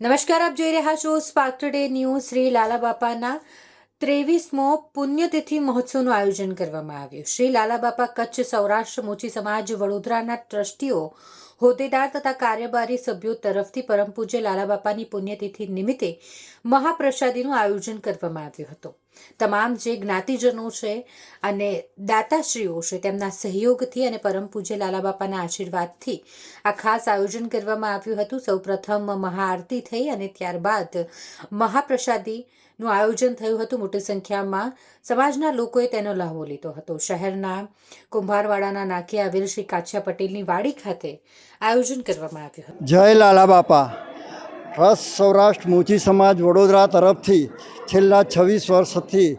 નમસ્કાર, આપ જોઈ રહ્યા છો Spark Today News Shri Lala બાપાના ત્રેવીસમો પુણ્યતિથિ મહોત્સવનું આયોજન કરવામાં આવ્યું. શ્રી લાલા બાપા કચ્છ સૌરાષ્ટ્ર મોચી સમાજ વડોદરાના ટ્રસ્ટીઓ, હોદ્દેદાર તથા કાર્યબારી સભ્યો તરફથી પરમ પૂજ્ય લાલા બાપાની પુણ્યતિથિ નિમિત્તે મહાપ્રસાદીનું આયોજન કરવામાં આવ્યું હતું. તમામ જે જ્ઞાતિજનો છે અને દાતાશ્રીઓ છે, તેમના સહયોગથી અને પરમ પૂજ્ય લાલા બાપાના આશીર્વાદથી આ ખાસ આયોજન કરવામાં આવ્યું હતું. સૌપ્રથમ મહાઆરતી થઈ અને ત્યારબાદ મહાપ્રસાદીનું આયોજન થયું હતું. મોટી સંખ્યામાં સમાજના લોકોએ તેનો લાહવો લીધો હતો. શહેરના કુંભારવાડાના નાકે આવેલ શ્રી કાછિયા પટેલની વાડી ખાતે આયોજન કરવામાં આવ્યું હતું. જય લાલા બાપા. ટ્રસ્ટ સૌરાષ્ટ્ર મોચી સમાજ વડોદરા તરફથી છેલ્લા છવ્વીસ વર્ષથી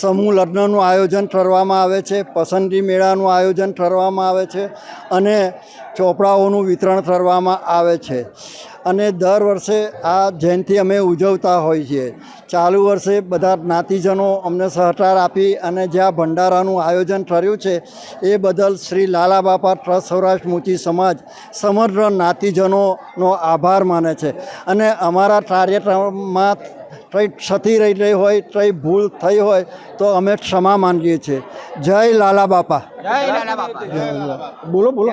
સમૂહ લગ્નનું આયોજન કરવામાં આવે છે, પસંદગી મેળાનું આયોજન કરવામાં આવે છે અને ચોપડાઓનું વિતરણ કરવામાં આવે છે. અને દર વર્ષે આ જયંતિ અમે ઉજવતા હોઈએ છીએ. ચાલુ વર્ષે બધા જ્ઞાતિજનો અમને સહકાર આપી અને જ્યાં ભંડારાનું આયોજન કર્યું છે, એ બદલ શ્રી લાલા બાપા ટ્રસ્ટ સૌરાષ્ટ્ર મોચી સમાજ સમગ્ર જ્ઞાતિજનોનો આભાર માને છે. અને અમારા કાર્યક્રમમાં કંઈ ક્ષતિ રહી રહી હોય કંઈ ભૂલ થઈ હોય તો અમે ક્ષમા માંગીએ છીએ. જય લાલા બાપા. બોલો બોલો.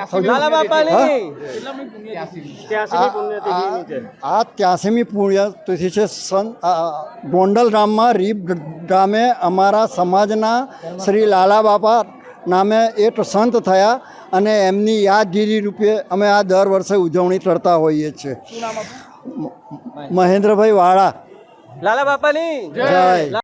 આ ત્યાસીમી પુણ્યતિથિ છે સન ગોંડલ ગામમાં રીપ ગામે અમારા સમાજના શ્રી લાલા બાપા નામે એક સંત થયા અને એમની યાદગીરી રૂપે અમે આ દર વર્ષે ઉજવણી કરતા હોઈએ છીએ. મહેન્દ્રભાઈ વાળા. લાલા બાપાની. જય.